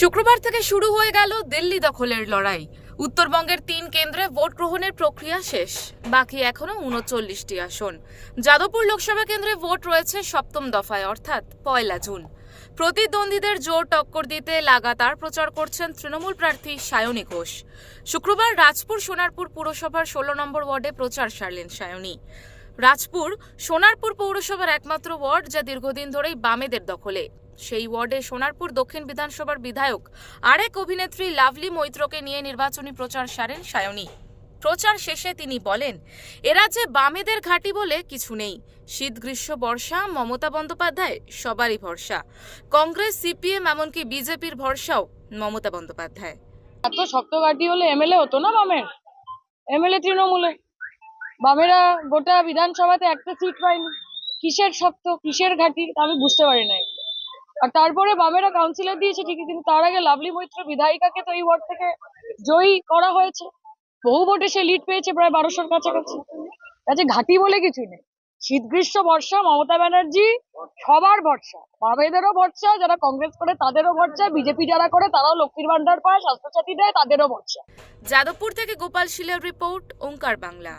শুক্রবার থেকে শুরু হয়ে গেল দিল্লি দখলের লড়াই। উত্তরবঙ্গের তিন কেন্দ্রে ভোট গ্রহণের প্রক্রিয়া শেষ। বাকি এখনও উনচল্লিশটি আসন। যাদবপুর লোকসভা কেন্দ্রে ভোট রয়েছে সপ্তম দফায়, অর্থাৎ পয়লা জুন। প্রতিদ্বন্দ্বীদের জোর টক্কর দিতে লাগাতার প্রচার করছেন তৃণমূল প্রার্থী সায়নী ঘোষ। শুক্রবার রাজপুর সোনারপুর পুরসভার ষোলো নম্বর ওয়ার্ডে প্রচার সারলেন সায়নী। রাজপুর সোনারপুর পৌরসভার একমাত্র ওয়ার্ড যা দীর্ঘদিন ধরেই বামেদের দখলে। সেই ওয়ার্ডে সোনারপুর দক্ষিণ বিধানসভার বিধায়ক আরেক অভিনেত্রী লাভলি মৈত্রকে নিয়ে নির্বাচনী প্রচার সারেন সায়নী। প্রচার শেষে তিনি বলেন এরাজ্যে বামেদের ঘাঁটি বলে কিছু নেই। শীত, গ্রীষ্ম, বর্ষা, মমতা বন্দ্যোপাধ্যায় সবারই ভরসা। কংগ্রেস, সিপিএম এমনকি বিজেপির ভরসাও মমতা বন্দ্যোপাধ্যায়। এত শক্ত হলে এমএলএ হতো না বামের? এমএলএ তৃণমূলে বামেরা গোটা বিধানসভাতে একটা সিট পায়নি। কিসের শক্ত, কিসের ঘাঁটি আমি বুঝতে পারি না আর তারপরে বামেরা কাউন্সিলর দিয়েছে ঠিকই, কিন্তু তার আগে লাভলি মৈত্র বিধায়িকাকে তো এই ওয়ার্ড থেকে জয়ী করা হয়েছে। বহু ভোটে সে লিড পেয়েছে প্রায় বারোশোর কাছাকাছি। কাছে ঘাঁটি বলে কিছু নেই। শীত গ্রীষ্ম বর্ষা মমতা ব্যানার্জি সবার ভরসা। বামেদেরও ভরসা, যারা কংগ্রেস করে তাদেরও ভরসা, বিজেপি যারা করে তারাও লক্ষ্মীর ভান্ডার পায় স্বাস্থ্যসাথী দেয় তাদেরও ভরসা। যাদবপুর থেকে গোপাল শিলের রিপোর্ট ওঙ্কার বাংলা।